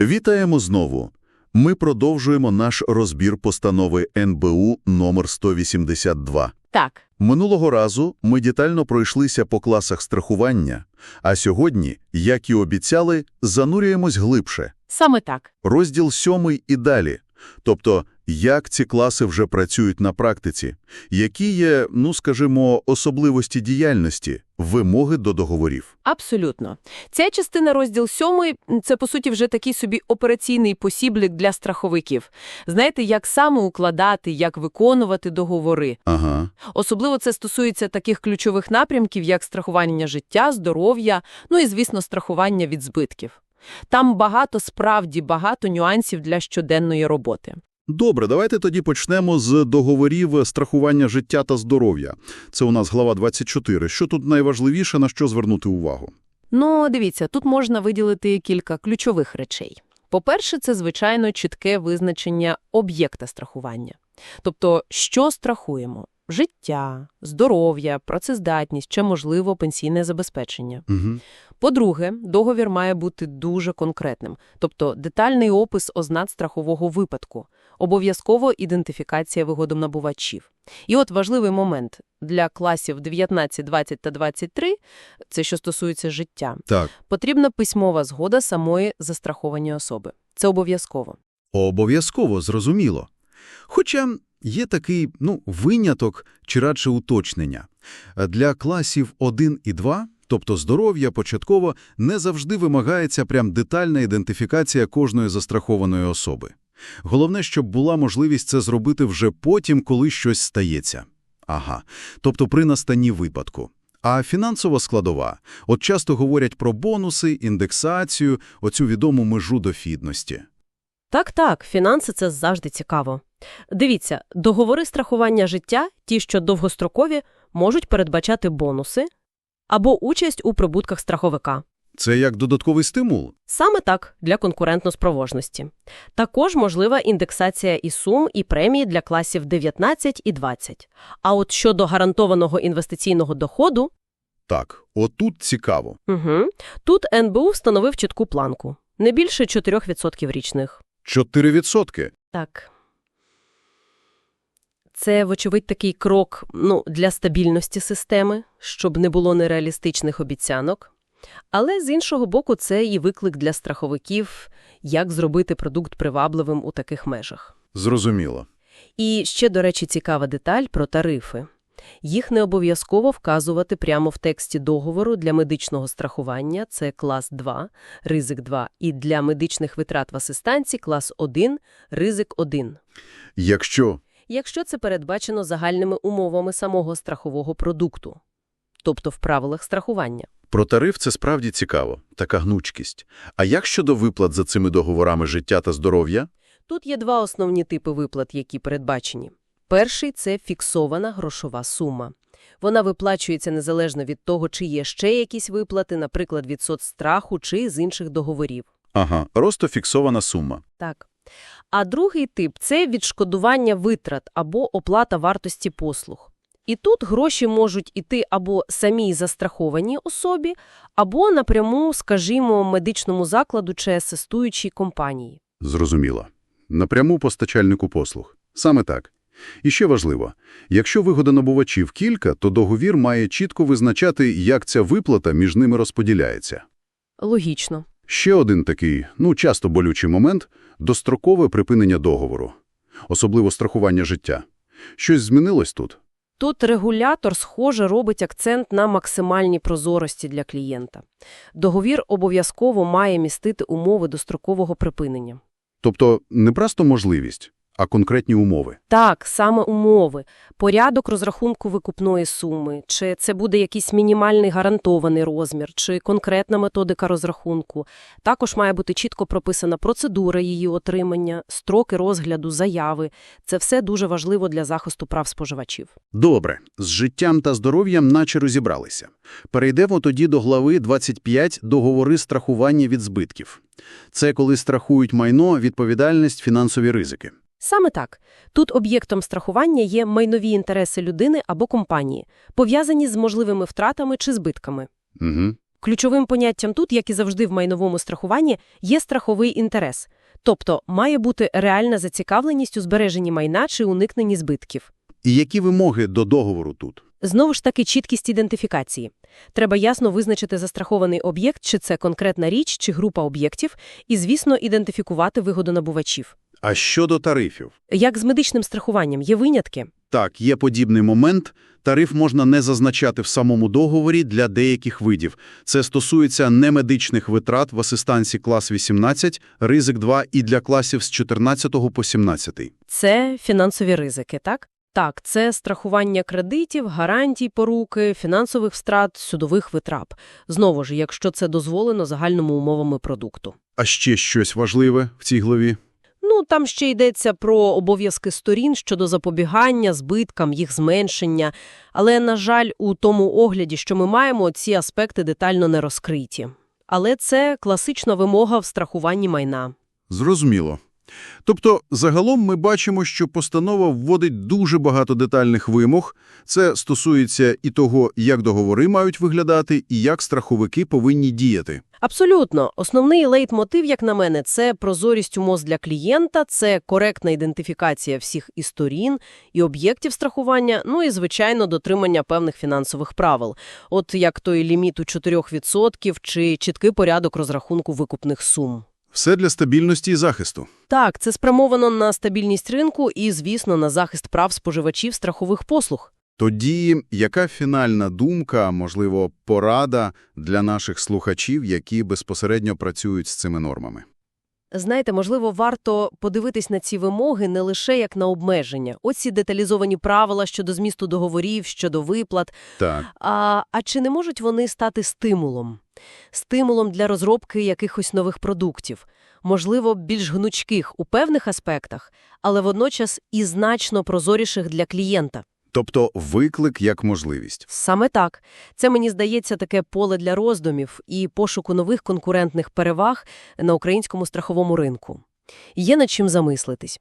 Вітаємо знову. Ми продовжуємо наш розбір постанови НБУ номер 182. Так, Минулого разу ми детально пройшлися по класах страхування, а сьогодні, як і обіцяли, занурюємось глибше. саме так. Розділ сьомий і далі. Тобто, як ці класи вже працюють на практиці, які є, ну скажімо, особливості діяльності, вимоги до договорів. Абсолютно. Ця частина розділ сьомий – це, по суті, вже такий собі операційний посіблік для страховиків. Знаєте, як саме укладати, як виконувати договори. Ага. Особливо це стосується таких ключових напрямків, як страхування життя, здоров'я, ну і, звісно, страхування від збитків. Там багато, справді багато нюансів для щоденної роботи. Добре, давайте тоді почнемо з договорів страхування життя та здоров'я. Це у нас глава 24. Що тут найважливіше, на що звернути увагу? Ну, дивіться, тут можна виділити кілька ключових речей. По-перше, це, звичайно, чітке визначення об'єкта страхування. Тобто, що страхуємо? Життя, здоров'я, працездатність чи, можливо, пенсійне забезпечення. Угу. По-друге, договір має бути дуже конкретним, тобто детальний опис ознак страхового випадку, обов'язково ідентифікація вигодонабувачів. І от важливий момент для класів 19, 20 та 23, це що стосується життя, Так. потрібна письмова згода самої застрахованої особи. Це обов'язково. Обов'язково, зрозуміло. Хоча є такий, ну, виняток чи радше уточнення. Для класів 1 і 2, тобто здоров'я, початково, не завжди вимагається прям детальна ідентифікація кожної застрахованої особи. Головне, щоб була можливість це зробити вже потім, коли щось стається. Ага, тобто при настанні випадку. А фінансова складова. От часто говорять про бонуси, індексацію, оцю відому межу дофідності. Так-так, фінанси – це завжди цікаво. Дивіться, договори страхування життя, ті, що довгострокові, можуть передбачати бонуси або участь у прибутках страховика. Це як додатковий стимул. Саме так, для конкурентноспроможності. Також можлива індексація і сум, і премії для класів 19 і 20. А от щодо гарантованого інвестиційного доходу, Так, отут цікаво. угу, тут НБУ встановив чітку планку – не більше 4% річних. 4%. Так. Це, вочевидь, такий крок ну, для стабільності системи, щоб не було нереалістичних обіцянок. Але, з іншого боку, це і виклик для страховиків, як зробити продукт привабливим у таких межах. Зрозуміло. І ще, до речі, цікава деталь про тарифи. Їх не обов'язково вказувати прямо в тексті договору для медичного страхування – це клас 2, ризик 2, і для медичних витрат в асистанці – клас 1, ризик 1. Якщо якщо це передбачено загальними умовами самого страхового продукту, тобто в правилах страхування. Про тариф це справді цікаво, така гнучкість. А як щодо виплат за цими договорами життя та здоров'я? Тут є два основні типи виплат, які передбачені. Перший – це фіксована грошова сума. Вона виплачується незалежно від того, чи є ще якісь виплати, наприклад, від соцстраху чи з інших договорів. Ага, просто фіксована сума. Так. А другий тип – це відшкодування витрат або оплата вартості послуг. І тут гроші можуть іти або самій застрахованій особі, або напряму, скажімо, медичному закладу чи асистуючій компанії. Зрозуміло. Напряму постачальнику послуг. Саме так. І ще важливо, якщо вигодонабувачів кілька, то договір має чітко визначати, як ця виплата між ними розподіляється. Логічно. Ще один такий, ну, часто болючий момент – дострокове припинення договору. Особливо страхування життя. Щось змінилось тут? Тут регулятор, схоже, робить акцент на максимальній прозорості для клієнта. Договір обов'язково має містити умови дострокового припинення. Тобто не просто можливість, а конкретні умови. Так, саме умови. Порядок розрахунку викупної суми, чи це буде якийсь мінімальний гарантований розмір, чи конкретна методика розрахунку. Також має бути чітко прописана процедура її отримання, строки розгляду, заяви. Це все дуже важливо для захисту прав споживачів. Добре, з життям та здоров'ям наче розібралися. Перейдемо тоді до глави 25 «Договори страхування від збитків». Це коли страхують майно, відповідальність, фінансові ризики. Саме так. Тут об'єктом страхування є майнові інтереси людини або компанії, пов'язані з можливими втратами чи збитками. Угу. Ключовим поняттям тут, як і завжди в майновому страхуванні, є страховий інтерес. Тобто має бути реальна зацікавленість у збереженні майна чи уникненні збитків. І які вимоги до договору тут? Знову ж таки, чіткість ідентифікації. Треба ясно визначити застрахований об'єкт, чи це конкретна річ, чи група об'єктів, і, звісно, ідентифікувати вигодонабувачів. А щодо тарифів? Як з медичним страхуванням, є винятки? Так, є подібний момент. Тариф можна не зазначати в самому договорі для деяких видів. Це стосується немедичних витрат в асистансі клас 18, ризик 2 і для класів з 14 по 17. Це фінансові ризики, так? Так, це страхування кредитів, гарантій поруки, фінансових втрат, судових витрат. Знову ж, якщо це дозволено загальними умовами продукту. А ще щось важливе в цій главі? Ну, там ще йдеться про обов'язки сторін щодо запобігання, збиткам, їх зменшення. Але, на жаль, у тому огляді, що ми маємо, ці аспекти детально не розкриті. Але це класична вимога в страхуванні майна. Зрозуміло. Тобто, загалом ми бачимо, що постанова вводить дуже багато детальних вимог. Це стосується і того, як договори мають виглядати, і як страховики повинні діяти. Абсолютно. Основний лейтмотив, як на мене, це прозорість умов для клієнта, це коректна ідентифікація всіх і сторін, і об'єктів страхування, ну і, звичайно, дотримання певних фінансових правил. От як той ліміт у 4% чи чіткий порядок розрахунку викупних сум. Все для стабільності і захисту. Так, це спрямовано на стабільність ринку і, звісно, на захист прав споживачів страхових послуг. Тоді яка фінальна думка, можливо, порада для наших слухачів, які безпосередньо працюють з цими нормами? Знаєте, можливо, варто подивитись на ці вимоги не лише як на обмеження. Оці деталізовані правила щодо змісту договорів, щодо виплат. Так. А, а чи не можуть вони стати стимулом? Стимулом для розробки якихось нових продуктів, можливо, більш гнучких у певних аспектах, але водночас і значно прозоріших для клієнта. Тобто виклик як можливість. Саме так. Це, мені здається, таке поле для роздумів і пошуку нових конкурентних переваг на українському страховому ринку. Є над чим замислитись.